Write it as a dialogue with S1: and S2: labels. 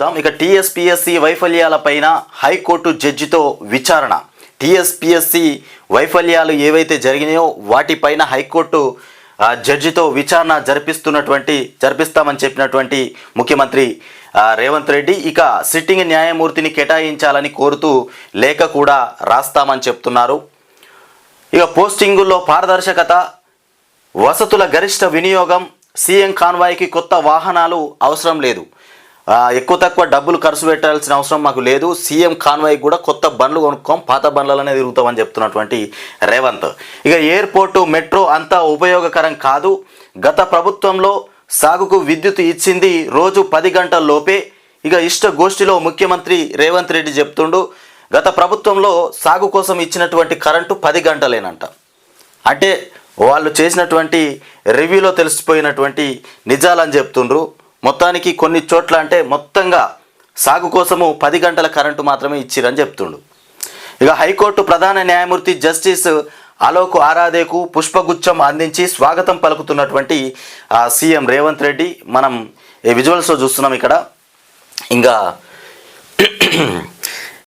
S1: దాం ఇక TSPSC వైఫల్యాలపైన high court జడ్జితో విచారణ. టీఎస్పీఎస్సి వైఫల్యాలు ఏవైతే జరిగినాయో వాటిపైన హైకోర్టు జడ్జితో విచారణ జరిపిస్తున్నటువంటి జరిపిస్తామని చెప్పినటువంటి ముఖ్యమంత్రి రేవంత్ రెడ్డి. ఇక సిట్టింగ్ న్యాయమూర్తిని కేటాయించాలని కోరుతూ లేఖ కూడా రాస్తామని చెప్తున్నారు. ఇక పోస్టింగుల్లో పారదర్శకత వసతుల గరిష్ట వినియోగం సీఎం కాన్వాయ్కి కొత్త వాహనాలు అవసరం లేదు. ఎక్కువ తక్కువ డబ్బులు ఖర్చు పెట్టాల్సిన అవసరం మాకు లేదు. సీఎం కాన్వాయ్ కూడా కొత్త బండ్లు కొనుక్కోం పాత బండ్లలోనే తిరుగుతామని చెప్తున్నటువంటి రేవంత్. ఇక ఎయిర్పోర్టు మెట్రో అంతా ఉపయోగకరం కాదు. గత ప్రభుత్వంలో సాగుకు విద్యుత్ ఇచ్చింది రోజు పది గంటల లోపే. ఇక ఇష్ట గోష్ఠిలో ముఖ్యమంత్రి రేవంత్ రెడ్డి చెప్తుండు గత ప్రభుత్వంలో సాగు కోసం ఇచ్చినటువంటి కరెంటు పది గంటలేనంట. అంటే వాళ్ళు చేసినటువంటి రివ్యూలో తెలిసిపోయినటువంటి నిజాలని చెప్తుండ్రు. మొత్తానికి కొన్ని చోట్ల అంటే మొత్తంగా సాగు కోసము పది గంటల కరెంటు మాత్రమే ఇచ్చిరని చెప్తుండు. ఇక హైకోర్టు ప్రధాన న్యాయమూర్తి జస్టిస్ అలోక్ ఆరాధేకు పుష్పగుచ్చం అందించి స్వాగతం పలుకుతున్నటువంటి సీఎం రేవంత్ రెడ్డి. మనం ఈ విజువల్స్లో చూస్తున్నాం ఇక్కడ. ఇంకా